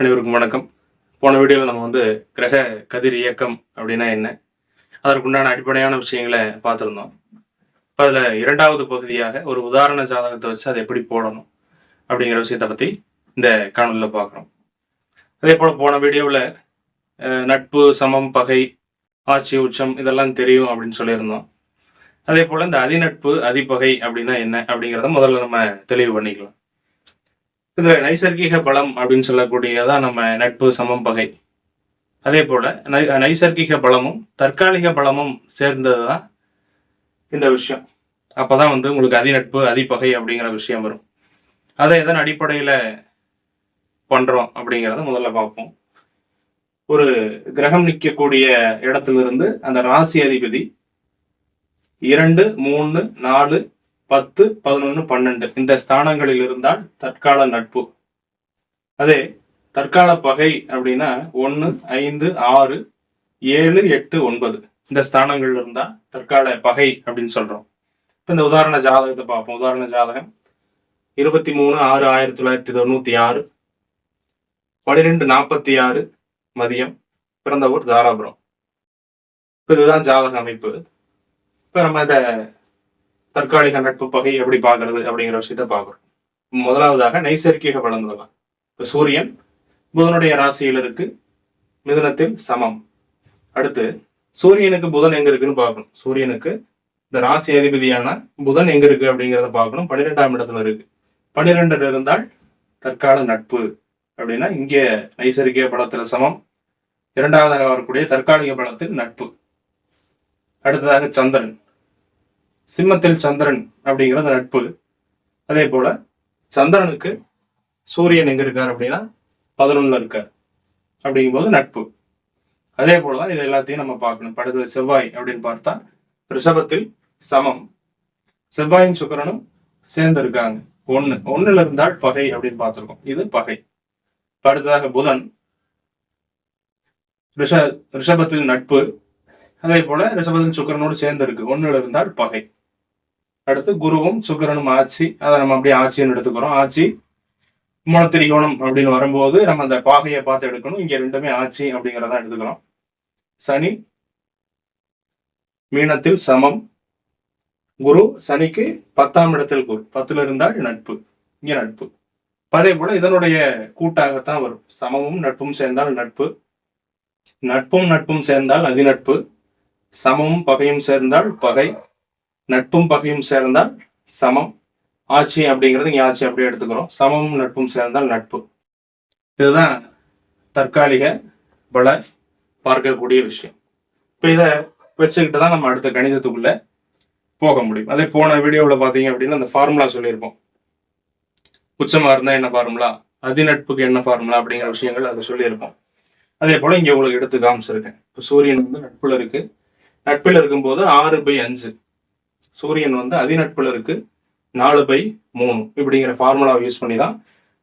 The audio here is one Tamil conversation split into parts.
அனைவருக்கும் வணக்கம். போன வீடியோவில் நம்ம வந்து கிரக கதிர் இயக்கம் அப்படின்னா என்ன? அதற்குண்டான அடிப்படையான விஷயங்களை பார்த்துருந்தோம். இப்போ அதில் இரண்டாவது பகுதியாக ஒரு உதாரண ஜாதகத்தை வச்சு அதை எப்படி போடணும் அப்படிங்கிற விஷயத்தை பற்றி இந்த காணொலியில் பார்க்குறோம். அதே போல் போன வீடியோவில் நட்பு சமம் பகை ஆட்சி உச்சம் இதெல்லாம் தெரியும் அப்படின்னு சொல்லியிருந்தோம். அதே போல் இந்த அதிநட்பு அதிபகை அப்படின்னா என்ன அப்படிங்கிறத முதல்ல நம்ம தெளிவு பண்ணிக்கலாம். இதுல நைசர்கிக பலம் அப்படின்னு சொல்லக்கூடியதான் நம்ம நட்பு சமம் பகை. அதே போல நை- நைசர்கிக பலமும் தற்காலிக பலமும் சேர்ந்தது தான் இந்த விஷயம். அப்போதான் வந்து உங்களுக்கு அதிநட்பு அதிபகை அப்படிங்கிற விஷயம் வரும். அதை எதன் அடிப்படையில் பண்ணுறோம் அப்படிங்கிறத முதல்ல பார்ப்போம். ஒரு கிரகம் நிற்கக்கூடிய இடத்திலிருந்து அந்த ராசி அதிபதி இரண்டு மூணு நாலு பத்து பதினொன்று பன்னெண்டு. இந்த ஸ்தானங்களில் இருந்தால் தற்கால நட்பு. அதே தற்கால பகை அப்படின்னா ஒன்று ஐந்து ஆறு ஏழு எட்டு ஒன்பது. இந்த ஸ்தானங்கள் இருந்தால் தற்கால பகை அப்படின்னு சொல்கிறோம் இப்போ இந்த உதாரண ஜாதகத்தை பார்ப்போம். உதாரண ஜாதகம். இருபத்தி மூணு ஆறு ஆயிரத்தி தொள்ளாயிரத்தி தொண்ணூற்றி ஆறு பன்னிரெண்டு நாற்பத்தி ஆறு மதியம். பிறந்த ஊர் தாராபுரம். இப்போ இதுதான் ஜாதக அமைப்பு. இப்போ நம்ம இந்த தற்காலிக நட்பு பகை எப்படி பார்க்கறது அப்படிங்கிற விஷயத்த பார்க்குறோம். முதலாவதாக நைசர்கிக பலன் இப்போ சூரியன் புதனுடைய ராசியில் இருக்கு. மிதுனத்தில் சமம். அடுத்து சூரியனுக்கு புதன் எங்க இருக்குன்னு பார்க்கணும். சூரியனுக்கு இந்த ராசி அதிபதியான புதன் எங்க இருக்கு அப்படிங்கிறத பார்க்கணும். பன்னிரெண்டாம் இடத்துல இருக்கு. பன்னிரெண்டுல இருந்தால் தற்கால நட்பு அப்படின்னா இங்கே நைசர்கிக பலத்தில் சமம். இரண்டாவதாக வரக்கூடிய தற்காலிக பலத்தில் நட்பு. அடுத்ததாக சந்திரன். சிம்மத்தில் சந்திரன் அப்படிங்கிறது நட்பு அதே போல சந்திரனுக்கு சூரியன் எங்க இருக்கார் அப்படின்னா பதினொன்னுல இருக்கார். அப்படிங்கும்போது நட்பு. அதே போலதான் இது எல்லாத்தையும் நம்ம பார்க்கணும். படுது செவ்வாய் அப்படின்னு பார்த்தா ரிஷபத்தில் சமம். செவ்வாயும் சுக்கரனும் சேர்ந்து இருக்காங்க. ஒண்ணு. ஒண்ணுல இருந்தால் பகை அப்படின்னு பார்த்திருக்கோம். இது பகை. படுத்ததாக அடுத்ததாக புதன். ரிஷ ரிஷபத்தில் நட்பு. அதே போல ரிஷபதன் சுக்கிரனோடு சேர்ந்து இருக்கு ஒண்ணுல இருந்தால் பகை. அடுத்து குருவும் சுக்கரனும் ஆட்சி. அதை நம்ம அப்படியே ஆட்சின்னு எடுத்துக்கிறோம். ஆட்சி மூலத்திரிகோணம் அப்படின்னு வரும்போது நம்ம அந்த பாகையை பார்த்து எடுக்கணும். இங்க ரெண்டுமே ஆட்சி அப்படிங்கிறத எடுத்துக்கிறோம். சனி மீனத்தில் சமம். குரு சனிக்கு பத்தாம் இடத்தில் குரு. பத்துல இருந்தால் நட்பு. இங்க நட்பு. அதே போல இதனுடைய கூட்டாகத்தான் வரும். சமமும் நட்பும் சேர்ந்தால் நட்பு. நட்பும் நட்பும் சேர்ந்தால் அதிநட்பு. சமமும் பகையும் சேர்ந்தால் பகை நட்பும் பகையும் சேர்ந்தால் சமம். ஆட்சி அப்படிங்கிறது இங்கே ஆட்சி அப்படியே எடுத்துக்கிறோம். சமமும் நட்பும் சேர்ந்தால் நட்பு. இதுதான் தற்காலிக பல பார்க்கக்கூடிய விஷயம். இப்போ இதை வச்சுக்கிட்டு தான் நம்ம அடுத்த கணிதத்துக்குள்ளே போக முடியும். அதே போன வீடியோவில் பார்த்தீங்க அப்படின்னா அந்த ஃபார்முலா சொல்லியிருப்போம். உச்சமாக இருந்தால் என்ன ஃபார்முலா அதிநட்புக்கு என்ன ஃபார்முலா அப்படிங்கிற விஷயங்கள் அதை சொல்லியிருப்போம். அதே போல் இங்கே உங்களுக்கு எடுத்து காமிச்சிருக்கேன். இப்போ சூரியன் வந்து நட்புல இருக்குது நட்பில் இருக்கும்போது ஆறு பை அஞ்சு. சூரியன் வந்து அதிநட்பில் இருக்கு நாலு பை மூணு இப்படிங்கிற ஃபார்முலாவை யூஸ் பண்ணி தான்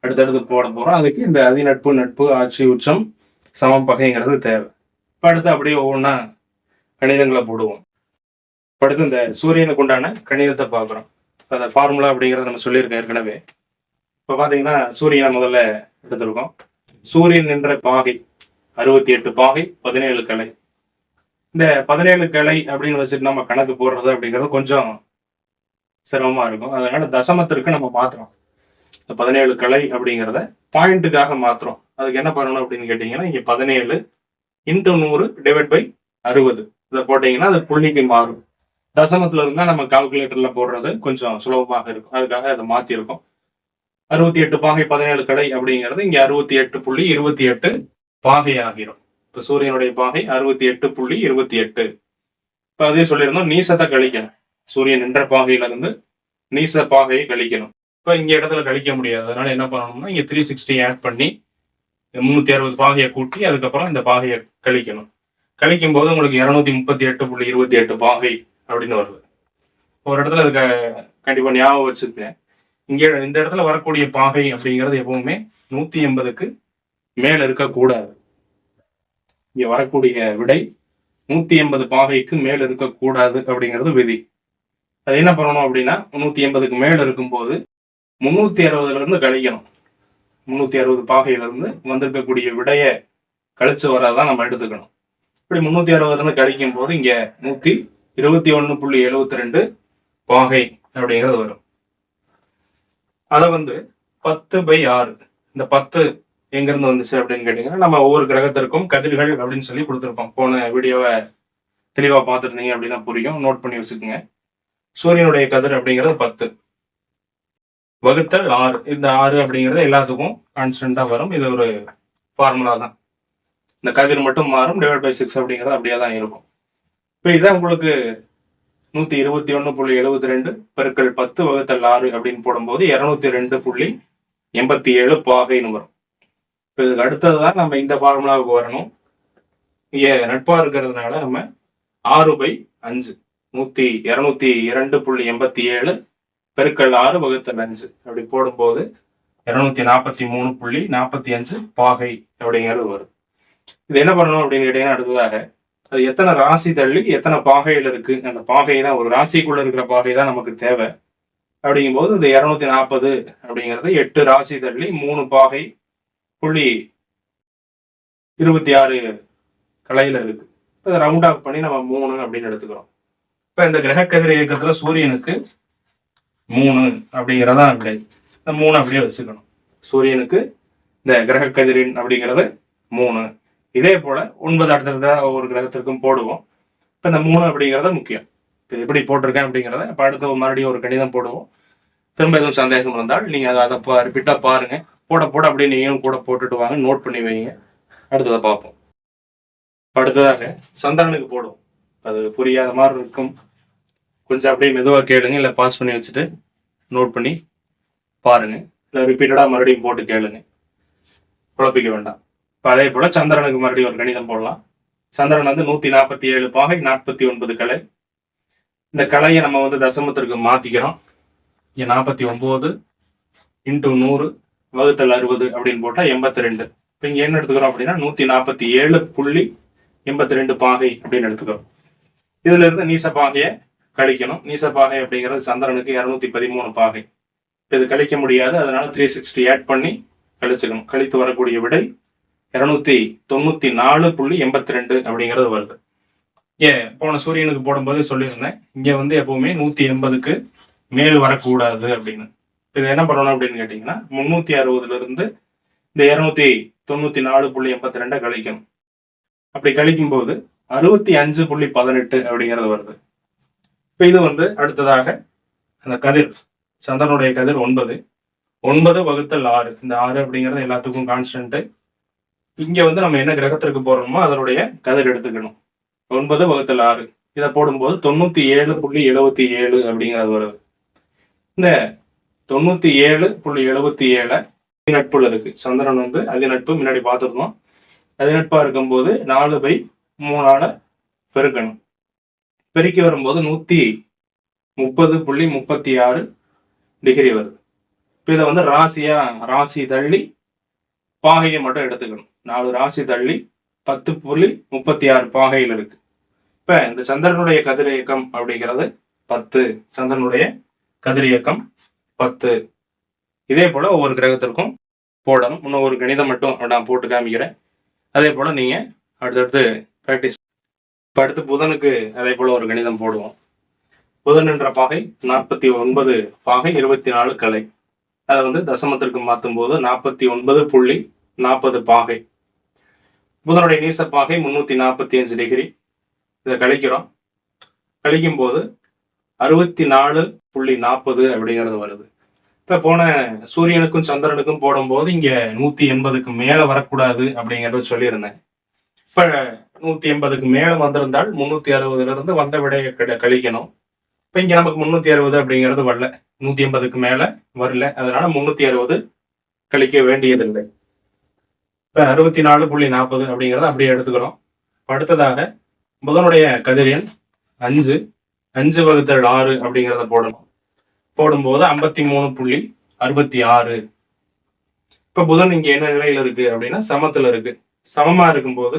அடுத்தடுத்து போட போகிறோம் அதுக்கு இந்த அதிநட்பு நட்பு ஆட்சி உச்சம் சமம் பகைங்கிறது தேவை. இப்போ அடுத்து அப்படியே ஒவ்வொன்றா கணிதங்களை போடுவோம். இப்போ அடுத்து இந்த சூரியனுக்கு உண்டான கணிதத்தை பார்க்குறோம். அந்த ஃபார்முலா அப்படிங்கிறத நம்ம சொல்லியிருக்கோம் ஏற்கனவே. இப்போ பார்த்தீங்கன்னா சூரியனை முதல்ல எடுத்திருக்கோம். சூரியன் என்ற பாகை அறுபத்தி எட்டு பாகை பதினேழு கலை. இந்த பதினேழு கிளை அப்படின்னு வச்சுட்டு நம்ம கணக்கு போடுறது அப்படிங்கிறது கொஞ்சம் சிரமமா இருக்கும். அதனால தசமத்திற்கு நம்ம மாத்துறோம். இந்த பதினேழு கிளை அப்படிங்கிறத பாயிண்ட்டுக்காக மாத்துறோம். அதுக்கு என்ன பண்ணணும் அப்படின்னு கேட்டீங்கன்னா இங்க பதினேழு இன்ட்டு நூறு டிவைட் பை அறுபது. இதை போட்டீங்கன்னா அது புள்ளிக்கு மாறும். தசமத்துல இருந்தா நம்ம கால்குலேட்டர்ல போடுறது கொஞ்சம் சுலபமாக இருக்கும். அதுக்காக அதை மாத்திருக்கோம். அறுபத்தி எட்டு பாகை பதினேழு கடை அப்படிங்கிறது இங்க அறுபத்தி எட்டு புள்ளி இருபத்தி எட்டு பாகை ஆகிரும் இப்போ சூரியனுடைய பாகை அறுபத்தி எட்டு புள்ளி இருபத்தி எட்டு. இப்போ அதே சொல்லியிருந்தோம் நீசத்தை கழிக்கணும். சூரியன் நின்ற பாகையிலிருந்து நீச பாகையை கழிக்கணும். இப்போ இங்கே இடத்துல கழிக்க முடியாது. அதனால என்ன பண்ணணும்னா இங்கே த்ரீ சிக்ஸ்டி ஆட் பண்ணி முந்நூற்றி அறுபது பாகையை கூட்டி அதுக்கப்புறம் இந்த பாகையை கழிக்கணும். கழிக்கும் போது உங்களுக்கு இரநூத்தி முப்பத்தி எட்டு புள்ளி இருபத்தி எட்டு பாகை அப்படின்னு வருது. ஒரு இடத்துல அதுக்கு கண்டிப்பாக ஞாபகம் வச்சுருக்கேன் இங்கே இந்த இடத்துல வரக்கூடிய பாகை அப்படிங்கிறது எப்பவுமே நூற்றி எண்பதுக்கு மேலே இருக்கக்கூடாது. இங்க வரக்கூடிய விடை நூத்தி எண்பது பாகைக்கு மேல் இருக்கக்கூடாது அப்படிங்கிறது விதி. அது என்ன பண்ணணும் அப்படின்னா நூத்தி எண்பதுக்கு மேல இருக்கும்போது முன்னூத்தி அறுபதுல இருந்து கழிக்கணும். முன்னூத்தி அறுபது பாகையிலிருந்து வந்திருக்கக்கூடிய விடைய கழிச்சு வரதான் நம்ம எடுத்துக்கணும். இப்படி முன்னூத்தி அறுபதுல இருந்து கழிக்கும் போது இங்க நூத்தி இருபத்தி ஒண்ணு புள்ளி எழுபத்தி ரெண்டு பாகை அப்படிங்கிறது வரும். அதை வந்து பத்து பை ஆறு இந்த பத்து எங்கிருந்து வந்துச்சு அப்படின்னு கேட்டீங்கன்னா நம்ம ஒவ்வொரு கிரகத்திற்கும் கதிர்கள் அப்படின்னு சொல்லி கொடுத்துருப்போம். போன வீடியோவை தெளிவாக பார்த்துருந்தீங்க அப்படின்னா புரியும். நோட் பண்ணி வச்சுக்கோங்க. சூரியனுடைய கதிர் அப்படிங்கிறது பத்து. வகுத்தல் ஆறு. இந்த ஆறு அப்படிங்கிறது எல்லாத்துக்கும் கான்ஸ்டண்ட்டாக வரும். இது ஒரு ஃபார்முலா தான். இந்த கதிர் மட்டும் மாறும் டிவைட் பை சிக்ஸ் அப்படிங்கிறது அப்படியே தான் இருக்கும். இப்போ இதான் உங்களுக்கு நூற்றி இருபத்தி ஒன்று புள்ளி எழுபத்தி ரெண்டு பெருக்கள் பத்து வகுத்தல் ஆறு அப்படின்னு போடும்போது இரநூத்தி ரெண்டு புள்ளி எண்பத்தி ஏழு பாகைன்னு வரும். இப்போ இதுக்கு அடுத்தது தான் நம்ம இந்த ஃபார்முலாவுக்கு வரணும். ஏ நட்பாக இருக்கிறதுனால நம்ம ஆறு பை அஞ்சு. நூற்றி இரநூத்தி இரண்டு புள்ளி எண்பத்தி ஏழு பெருக்கல் ஆறு வகுத்தல் அஞ்சு. அப்படி போடும்போது இரநூத்தி நாற்பத்தி மூணு புள்ளி நாற்பத்தி அஞ்சு பாகை அப்படிங்கிறது வரும். இது என்ன பண்ணணும் அப்படின்னு கேட்டீங்கன்னா அடுத்ததாக அது எத்தனை ராசி தள்ளி எத்தனை பாகையில் இருக்கு? அந்த பாகை தான் ஒரு ராசிக்குள்ள இருக்கிற பாகை தான் நமக்கு தேவை. அப்படிங்கும்போது இந்த இரநூத்தி நாற்பது அப்படிங்கிறது எட்டு ராசி தள்ளி மூணு பாகை புள்ளி இருபத்தி ஆறு கலையில இருக்கு. இதை ரவுண்ட் ஆஃப் பண்ணி நம்ம மூணு அப்படின்னு எடுத்துக்கிறோம். இப்போ இந்த கிரக கதிர் இயக்கத்தில் சூரியனுக்கு மூணு அப்படிங்கிறதா விடை இந்த மூணு அப்படியே வச்சுக்கணும். சூரியனுக்கு இந்த கிரக கதிரின் அப்படிங்கிறது மூணு. இதே போல ஒன்பது அடுத்தடுத்த ஒவ்வொரு கிரகத்திற்கும் போடுவோம். இப்போ இந்த மூணு அப்படிங்கிறத முக்கியம். இப்போ எப்படி போட்டிருக்கேன் அப்படிங்கிறத இப்போ அடுத்த மறுபடியும் ஒரு கணிதம் போடுவோம். திரும்ப எதுவும் சந்தேகம் இருந்தால் நீங்கள் அதை அதை ரிப்பீட்டாக பாருங்கள் போட போட அப்படியே நீங்களும் கூட போட்டுட்டு வாங்க. நோட் பண்ணி வைங்க. அடுத்ததை பார்ப்போம். அடுத்ததாக சந்திரனுக்கு போடும் அது புரியாத மாதிரி இருக்கும். கொஞ்சம் அப்படியே மெதுவாக கேளுங்க. இல்லை பாஸ் பண்ணி வச்சுட்டு நோட் பண்ணி பாருங்க. இல்லை ரிப்பீட்டடாக மறுபடியும் போட்டு கேளுங்க. குழப்பிக்க வேண்டாம். இப்போ அதே போல் சந்திரனுக்கு மறுபடியும் ஒரு கணிதம் போடலாம். சந்திரன் வந்து நூற்றி நாற்பத்தி ஏழு பாகை நாற்பத்தி ஒன்பது கலை. இந்த கலையை நம்ம வந்து தசமத்திற்கு மாற்றிக்கிறோம் நாற்பத்தி ஒம்பது இன்ட்டு நூறு. வகுத்தல் அறுபது அப்படின்னு போட்டால் எண்பத்தி ரெண்டு இப்போ இங்கே என்ன எடுத்துக்கிறோம் அப்படின்னா நூற்றி நாற்பத்தி ஏழு புள்ளி எண்பத்தி ரெண்டு பாகை அப்படின்னு எடுத்துக்கிறோம். இதுல இருந்து நீச பாகையை கழிக்கணும். நீச பாகை அப்படிங்கிறது சந்திரனுக்கு இரநூத்தி பதிமூணு பாகை. இது கழிக்க முடியாது. அதனால த்ரீ சிக்ஸ்டி ஆட் பண்ணி கழிச்சுக்கணும். கழித்து வரக்கூடிய விடை இரநூத்தி தொண்ணூத்தி நாலு புள்ளி எண்பத்தி ரெண்டு அப்படிங்கிறது வருது. ஏன் போன சூரியனுக்கு போடும்போது சொல்லியிருந்தேன். இங்க வந்து எப்பவுமே நூத்தி எண்பதுக்கு மேல் வரக்கூடாது அப்படின்னு. இது என்ன பண்ணணும் அப்படின்னு கேட்டிங்கன்னா முந்நூற்றி அறுபதுல இருந்து இந்த இரநூத்தி தொண்ணூற்றி நாலு புள்ளி எண்பத்தி ரெண்டை கழிக்கணும். அப்படி கழிக்கும் போது அறுபத்தி அஞ்சு புள்ளி பதினெட்டு அப்படிங்கிறது வருது. இப்போ இது வந்து அடுத்ததாக அந்த கதிர் சந்திரனுடைய கதிர் ஒன்பது. ஒன்பது வகுத்தல் ஆறு. இந்த ஆறு அப்படிங்கிறது எல்லாத்துக்கும் கான்ஸ்டன்ட்டு இங்கே வந்து நம்ம என்ன கிரகத்திற்கு போகிறோமோ அதனுடைய கதிர் எடுத்துக்கணும். ஒன்பது வகுத்தல் ஆறு. இதை போடும்போது தொண்ணூற்றி ஏழு புள்ளி எழுபத்தி ஏழு அப்படிங்கிறது வருது. இந்த தொண்ணூத்தி ஏழு புள்ளி எழுபத்தி ஏழை நட்புல இருக்கு. சந்திரன் வந்து அதி நட்பு முன்னாடி பார்த்துருந்தோம். அதி நட்பாக இருக்கும்போது நாலு பை மூணால பெருக்கணும். பெருக்கி வரும்போது நூத்தி முப்பது புள்ளி முப்பத்தி ஆறு டிகிரி வருது. இப்போ இதை வந்து ராசியா ராசி தள்ளி பாகையை மட்டும் எடுத்துக்கணும். நாலு ராசி தள்ளி பத்து புள்ளி முப்பத்தி ஆறு பாகையில் இருக்கு. இப்ப இந்த சந்திரனுடைய கதிரியக்கம் அப்படிங்கிறது பத்து. சந்திரனுடைய கதிரியக்கம் பத்து. இதே போல் ஒவ்வொரு கிரகத்திற்கும் போடணும். இன்னும் ஒரு கணிதம் மட்டும் நான் போட்டு காமிக்கிறேன். அதே போல் நீங்கள் அடுத்தடுத்து ப்ராக்டிஸ் இப்போ அடுத்து புதனுக்கு அதே போல் ஒரு கணிதம் போடுவோம். புதன் என்ற பாகை நாற்பத்தி ஒன்பது பாகை இருபத்தி நாலு கலை. அதை வந்து தசமத்திற்கு மாற்றும் போது நாற்பத்தி ஒன்பது புள்ளி நாற்பது பாகை. புதனுடைய நீச பாகை முன்னூத்தி நாற்பத்தி அஞ்சு டிகிரி. இதை கழிக்கிறோம். கழிக்கும் போது அறுபத்தி நாலு புள்ளி நாற்பது அப்படிங்கிறது வருது. இப்ப போன சூரியனுக்கும் சந்திரனுக்கும் போடும்போது இங்க நூத்தி எண்பதுக்கு மேல வரக்கூடாது அப்படிங்கறத சொல்லியிருந்தேன். இப்ப நூத்தி எண்பதுக்கு மேல வந்திருந்தால் முன்னூத்தி அறுபதுல இருந்து வந்த விடையை கழிக்கணும். இப்ப இங்க நமக்கு முன்னூத்தி அறுபது அப்படிங்கிறது வரல. நூத்தி எண்பதுக்கு மேல வரல. அதனால முன்னூத்தி அறுபது கழிக்க வேண்டியதில்லை. இப்ப அறுபத்தி நாலு புள்ளி நாற்பது அப்படிங்கறத அப்படியே எடுத்துக்கிறோம். அடுத்ததாக புதனுடைய கதிரியன் அஞ்சு அஞ்சு வகுத்தல் ஆறு அப்படிங்கிறத போடணும். போடும்போது ஐம்பத்தி மூணு புள்ளி அறுபத்தி ஆறு. இப்போ புதன் இங்கே என்ன நிலையில் இருக்கு அப்படின்னா சமத்தில் இருக்கு. சமமா இருக்கும்போது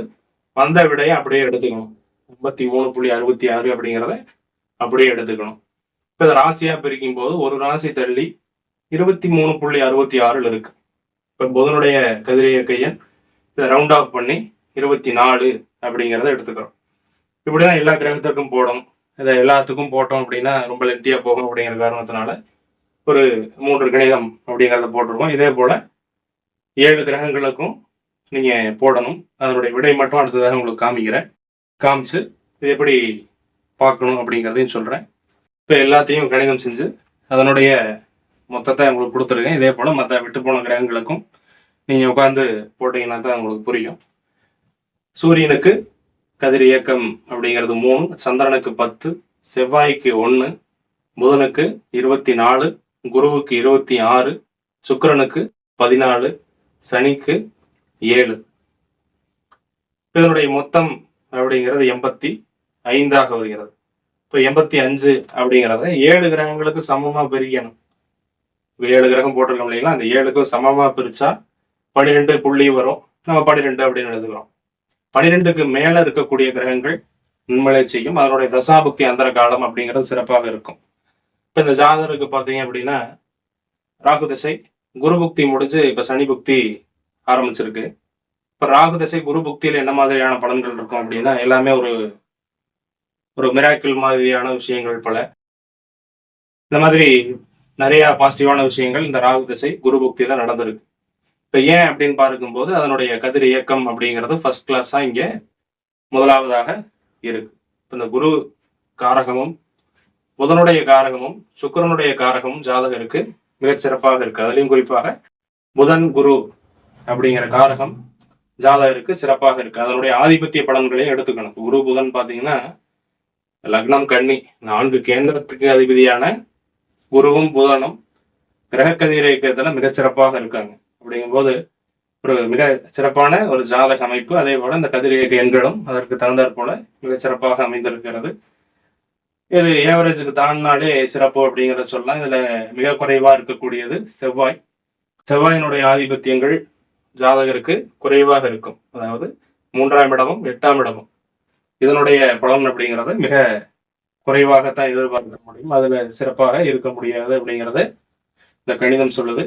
வந்த விடையை அப்படியே எடுத்துக்கணும். ஐம்பத்தி மூணு புள்ளி அறுபத்தி ஆறு அப்படிங்கிறத அப்படியே எடுத்துக்கணும். இப்போ இதை ராசியா பிரிக்கும் போது ஒரு ராசி தள்ளி இருபத்தி மூணு புள்ளி அறுபத்தி ஆறில் இருக்கு. இப்போ புதனுடைய கதிரியக்கையன் இதை ரவுண்ட் ஆஃப் பண்ணி இருபத்தி நாலு அப்படிங்கிறத எடுத்துக்கிறோம். இப்படிதான் எல்லா கிரகத்திற்கும் போடணும். இதை எல்லாத்துக்கும் போட்டோம் அப்படின்னா ரொம்ப லென்த்தியா போகும் அப்படிங்கிற காரணத்தினால ஒரு மூன்று கணிதம் அப்படிங்கிறத போட்டிருக்கோம். இதே போல் ஏழு கிரகங்களுக்கும் நீங்கள் போடணும். அதனுடைய விடை மட்டும் அடுத்ததாக உங்களுக்கு காமிக்கிறேன். காமிச்சு இது எப்படி பார்க்கணும் அப்படிங்கிறதையும் சொல்கிறேன் இப்போ எல்லாத்தையும் கணிதம் செஞ்சு அதனுடைய மொத்தத்தை உங்களுக்கு கொடுத்துருக்கேன். இதே போல் மற்ற விட்டு போன கிரகங்களுக்கும் நீங்கள் உட்காந்து போட்டீங்கன்னா தான் உங்களுக்கு புரியும். சூரியனுக்கு கதிர் இயக்கம் அப்படிங்கிறது மூணு சந்திரனுக்கு பத்து செவ்வாய்க்கு ஒன்று புதனுக்கு இருபத்தி நாலு குருவுக்கு இருபத்தி ஆறு சுக்கரனுக்கு பதினாலு சனிக்கு ஏழு. இதனுடைய மொத்தம் அப்படிங்கிறது எண்பத்தி ஐந்தாக வருகிறது. இப்போ எண்பத்தி அஞ்சு அப்படிங்கிறத ஏழு கிரகங்களுக்கு சமமா பிரிக்கணும். ஏழு கிரகம் போட்டிருக்கோம் இல்லைங்களா? அந்த ஏழுக்கும் சமமா பிரிச்சா பன்னிரெண்டு புள்ளி வரும். நம்ம பன்னிரெண்டு அப்படின்னு எழுதுகிறோம். பனிரெண்டுக்கு மேல இருக்கக்கூடிய கிரகங்கள் நன்மலை செய்யும். அதனுடைய தசாபுக்தி அந்தர காலம் அப்படிங்கிறது சிறப்பாக இருக்கும். இப்போ இந்த ஜாதகருக்கு பாத்தீங்க அப்படின்னா ராகு திசை குரு புக்தி முடிஞ்சு இப்போ சனி புக்தி ஆரம்பிச்சிருக்கு. இப்போ ராகு திசை குரு புக்தியில என்ன மாதிரியான பலன்கள் இருக்கும் அப்படின்னா எல்லாமே ஒரு ஒரு மிராக்கிள் மாதிரியான விஷயங்கள் பல. இந்த மாதிரி நிறைய பாசிட்டிவான விஷயங்கள் இந்த ராகு திசை குரு புக்தியில நடந்திருக்கு. இப்போ ஏன் அப்படின்னு பார்க்கும்போது அதனுடைய கதிர் இயக்கம் அப்படிங்கிறது ஃபர்ஸ்ட் கிளாஸா இங்கே முதலாவதாக இருக்கு. இப்போ இந்த குரு காரகமும் புதனுடைய காரகமும் சுக்கரனுடைய காரகமும் ஜாதகருக்கு மிகச்சிறப்பாக இருக்கு. அதுலயும் குறிப்பாக புதன் குரு அப்படிங்கிற காரகம் ஜாதகருக்கு சிறப்பாக இருக்கு. அதனுடைய ஆதிபத்திய பலன்களையும் எடுத்துக்கணும். குரு புதன் பாத்தீங்கன்னா லக்னம் கன்னி நான்கு கேந்திரத்துக்கு அதிபதியான குருவும் புதனும் கிரக கதிர இயக்கத்துல மிகச் சிறப்பாக இருக்காங்க. அப்படிங்கும்போது ஒரு மிக சிறப்பான ஒரு ஜாதக அமைப்பு. அதே போல இந்த கதிரியக்க எண்களும் அதற்கு தகுந்தாற் போல மிகச் சிறப்பாக அமைந்திருக்கிறது. இது ஏவரேஜுக்கு தாண்டினாலே சிறப்பு அப்படிங்கிறத சொல்லலாம். இதுல மிக குறைவா இருக்கக்கூடியது செவ்வாய். செவ்வாயினுடைய ஆதிபத்தியங்கள் ஜாதகருக்கு குறைவாக இருக்கும். அதாவது மூன்றாம் இடமும் எட்டாம் இடமும். இதனுடைய பலன் அப்படிங்கிறது மிக குறைவாகத்தான் எதிர்பார்க்க முடியும். அதுல சிறப்பாக இருக்க முடியாது அப்படிங்கிறத இந்த கணிதம் சொல்லுது.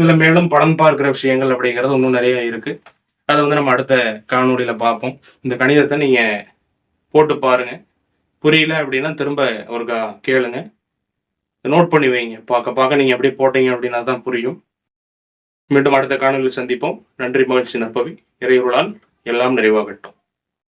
இதுல மேலும் படம் பார்க்கிற விஷயங்கள் அப்படிங்கிறது இன்னும் நிறைய இருக்கு. அதை வந்து நம்ம அடுத்த காணொளியில பார்ப்போம். இந்த கணிதத்தை நீங்க போட்டு பாருங்க. புரியல அப்படின்னா திரும்ப ஒரு கேளுங்க. நோட் பண்ணி வைங்க. பார்க்க பார்க்க நீங்க அப்படியே போட்டீங்க அப்படின்னா தான் புரியும். மீண்டும் அடுத்த காணொலியில் சந்திப்போம். நன்றி மகிழ்ச்சி நற்பவி. இறையுருளால் எல்லாம் நிறைவாகட்டும்.